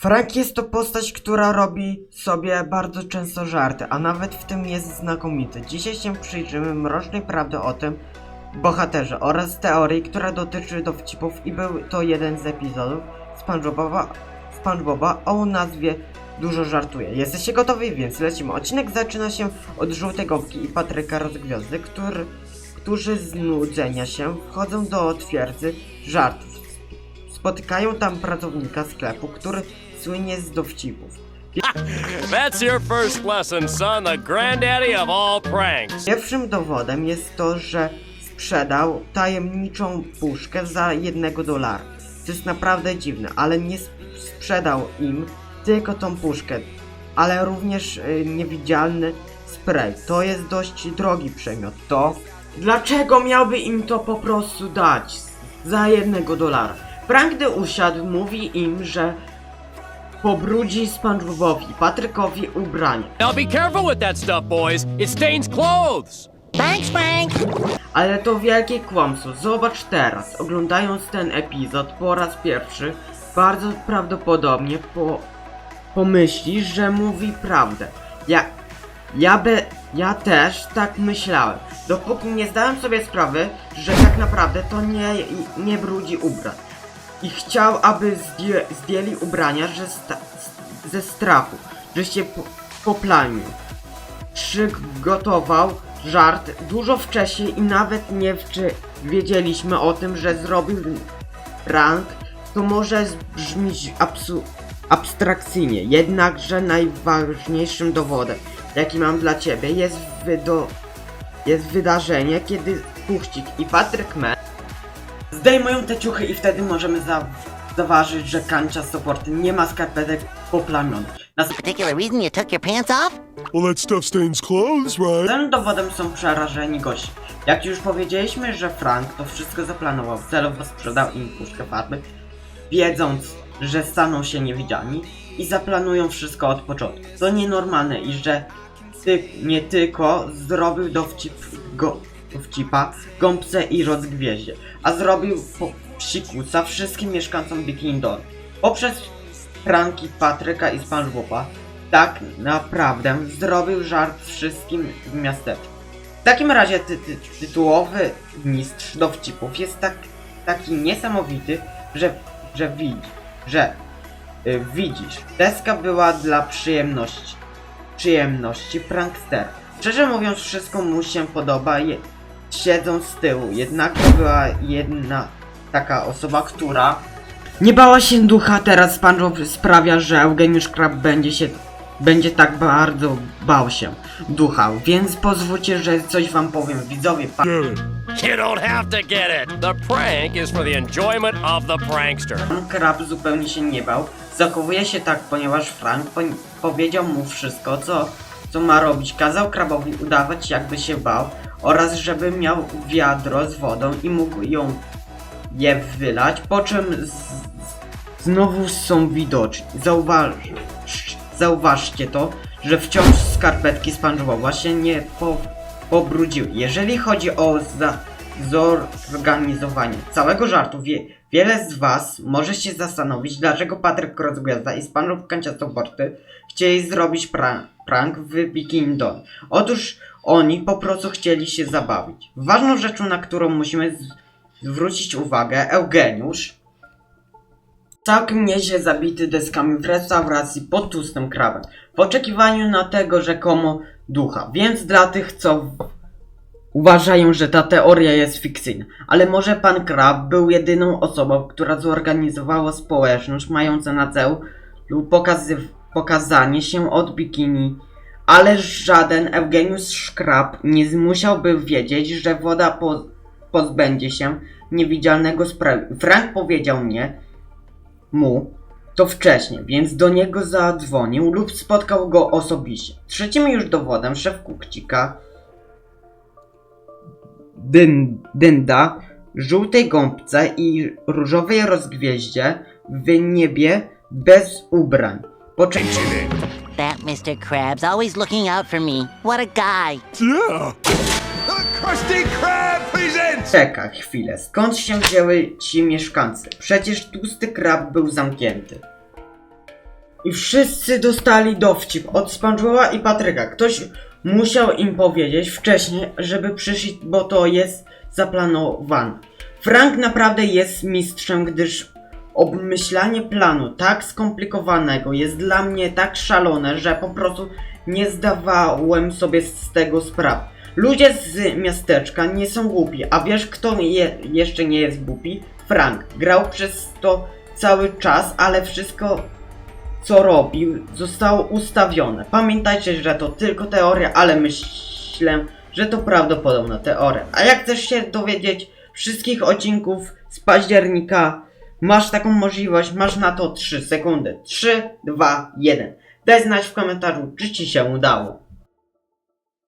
Frank jest to postać, która robi sobie bardzo często żarty, a nawet w tym jest znakomity. Dzisiaj się przyjrzymy mrocznej prawdy o tym bohaterze oraz teorii, która dotyczy dowcipów i był to jeden z epizodów SpongeBoba, SpongeBoba o nazwie Dużo żartuje. Jesteście gotowi? Więc lecimy. Odcinek zaczyna się od żółtej gąbki i Patryka Rozgwiazdy, który, którzy z nudzenia się wchodzą do twierdzy żartów. Spotykają tam pracownika sklepu, który słynie z dowcipów. That's your first lesson, son. The granddaddy of all pranks. Pierwszym dowodem jest to, że sprzedał tajemniczą puszkę za jednego dolara. To jest naprawdę dziwne, ale nie sp- sprzedał im tylko tą puszkę, ale również y, niewidzialny spray. To jest dość drogi przedmiot. To dlaczego miałby im to po prostu dać za jednego dolara? Frank, gdy usiadł, mówi im, że pobrudzi SpongeBobowi, Patrykowi ubranie. Now be careful with that stuff, boys. It stains clothes. Thanks, Frank. Ale to wielkie kłamstwo. Zobacz teraz, oglądając ten epizod po raz pierwszy, bardzo prawdopodobnie po, pomyślisz, że mówi prawdę. Ja, ja by, ja też tak myślałem. Dopóki nie zdałem sobie sprawy, że tak naprawdę to nie, nie brudzi ubrań. I chciał, aby zdję, zdjęli ubrania że sta, ze strachu, że się po, poplamił. Przygotował żart dużo wcześniej i nawet nie wczy- wiedzieliśmy o tym, że zrobił prank, to może brzmieć absu- abstrakcyjnie, jednakże najważniejszym dowodem, jaki mam dla ciebie, jest, wydo- jest wydarzenie, kiedy Puścik i Patryk Me zdejmują te ciuchy i wtedy możemy za- zauważyć, że kancia supporty nie ma skarpetek poplamionych. Na Particular reason you took your pants off? Well, that stuff stains clothes, right? Tym dowodem są przerażeni goście. Jak już powiedzieliśmy, że Frank to wszystko zaplanował, celowo sprzedał im puszkę farby, wiedząc, że staną się niewidzialni i zaplanują wszystko od początku. To nienormalne i że ty nie tylko zrobił dowcip go, dowcipa gąbce i rozgwieździe, a zrobił po psikusa wszystkim mieszkańcom Bikini Doll. Poprzez pranki Patryka i SpongeBoba tak naprawdę zrobił żart wszystkim w miasteczku. W takim razie ty, ty, tytułowy mistrz dowcipów jest tak, taki niesamowity, że, że widzi, że y, widzisz, deska była dla przyjemności, przyjemności prankstera. Szczerze mówiąc, wszystko mu się podoba, je, siedząc z tyłu, jednak była jedna taka osoba, która nie bała się ducha, teraz SpongeBob sprawia, że Eugeniusz Krab będzie się będzie tak bardzo bał się ducha, więc pozwólcie, że coś wam powiem, widzowie. Pan it. You don't have to get it. The prank is for the enjoyment of the prankster. Krab zupełnie się nie bał. Zachowuje się tak, ponieważ Frank po powiedział mu wszystko, co, co ma robić. Kazał Krabowi udawać, jakby się bał, oraz żeby miał wiadro z wodą i mógł ją je wylać, po czym z, z, znowu są widoczni. Zauważ, zauważcie to, że wciąż skarpetki SpongeBoba się nie po, pobrudziły. Jeżeli chodzi o za, zorganizowanie całego żartu, wie, wiele z was może się zastanowić, dlaczego Patryk Rozgwiazda i SpongeBob Kanciastoborty chcieli zrobić prank, prank w Bikini Doll. Otóż oni po prostu chcieli się zabawić. Ważną rzeczą, na którą musimy zwrócić uwagę, Eugeniusz całkiem nieźle zabity deskami w restauracji pod tłustym krabem, w oczekiwaniu na tego rzekomo ducha. Więc dla tych, co uważają, że ta teoria jest fikcyjna, ale może pan Krab był jedyną osobą, która zorganizowała społeczność mająca na celu pokazy- pokazanie się od bikini, ale żaden Eugeniusz Krab nie musiałby wiedzieć, że woda po- pozbędzie się niewidzialnego sprayu. Frank powiedział mnie, mu to wcześniej, więc do niego zadzwonił lub spotkał go osobiście. Trzecim już dowodem szef Kukcika dyn, Dynda, żółtej gąbce i różowej rozgwieździe w niebie bez ubrań. Po czym That Mr. Krabs always looking out for me. What a guy. Yeah. Krusty Krab presents! czeka chwilę, skąd się wzięły ci mieszkańcy? Przecież tłusty krab był zamknięty. I wszyscy dostali dowcip od SpongeBoba i Patryka. Ktoś musiał im powiedzieć wcześniej, żeby przyszli, bo to jest zaplanowane. Frank naprawdę jest mistrzem, gdyż obmyślanie planu tak skomplikowanego jest dla mnie tak szalone, że po prostu nie zdawałem sobie z tego sprawy. Ludzie z miasteczka nie są głupi, a wiesz kto je, jeszcze nie jest głupi? Frank. Grał przez to cały czas, ale wszystko co robił zostało ustawione. Pamiętajcie, że to tylko teoria, ale myślę, że to prawdopodobna teoria. A jak chcesz się dowiedzieć wszystkich odcinków z października, masz taką możliwość, masz na to 3 sekundy. 3, 2, 1. Daj znać w komentarzu, czy ci się udało.